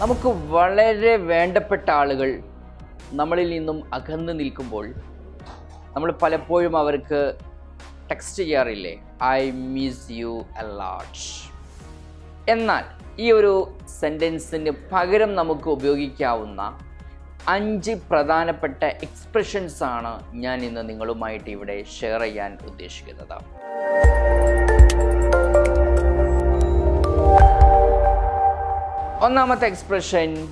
നമുക്ക് വളരെ വേണ്ടപ്പെട്ട ആളുകൾ നമ്മളിൽ നിന്നും അകന്നു നിൽക്കുമ്പോൾ നമ്മൾ പലപ്പോഴും അവർക്ക് text ചെയ്യാറില്ലേ? I miss you a lot എന്നാൽ ഈ ഒരു സെന്റൻസിന് പകരം നമുക്ക് ഉപയോഗിക്കാവുന്ന അഞ്ച് പ്രധാനപ്പെട്ട എക്സ്പ്രഷൻസ് ആണ് ഞാൻ ഇന്ന് നിങ്ങളുമായിട്ട് ഇവിടെ ഷെയർ ചെയ്യാൻ ഉദ്ദേശിക്കുന്നത്. ഒന്നാമത്തെ expression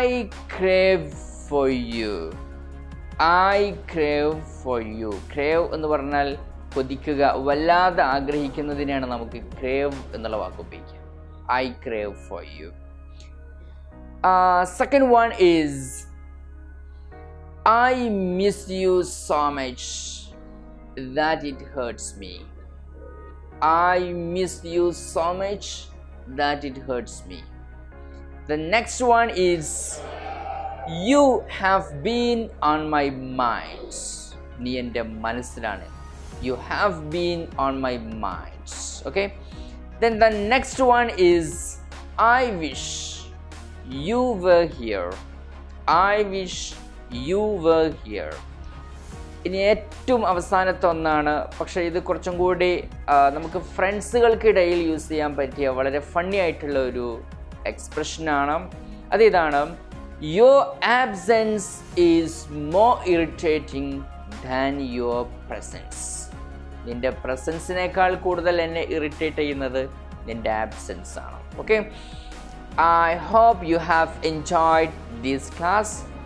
I crave for you I crave for you crave എന്ന് പറഞ്ഞാൽ കൊതിക്കുക വല്ലാതെ ആഗ്രഹിക്കുന്നതിനെയാണ് നമുക്ക് ക്രേവ് എന്നുള്ള വാക്ക് ഉപയോഗിക്കുക. I crave for you second one is I miss you so much that it hurts me I miss you so much that it hurts me. The next one is You have been on my mind. നീ എൻ്റെ മനസ്സിലാണ് you have been on my mind okay then the next one is I wish you were here I wish you were here ഇനി ഏറ്റവും അവസാനത്തെ ഒന്നാണ്. പക്ഷേ ഇത് കുറച്ചും കൂടി നമുക്ക് ഫ്രണ്ട്സുകൾക്കിടയിൽ യൂസ് ചെയ്യാൻ പറ്റിയ വളരെ ഫണ്ണി ആയിട്ടുള്ള ഒരു എക്സ്പ്രഷനാണ്. അത് ഇതാണ് your absence is more irritating than your presence നിന്റെ പ്രസൻസിനേക്കാൾ കൂടുതൽ എന്നെ ഇറിറ്റേറ്റ് ചെയ്യുന്നത് നിന്റെ ആബ്സെൻസ് ആണ്. Okay I hope you have enjoyed this class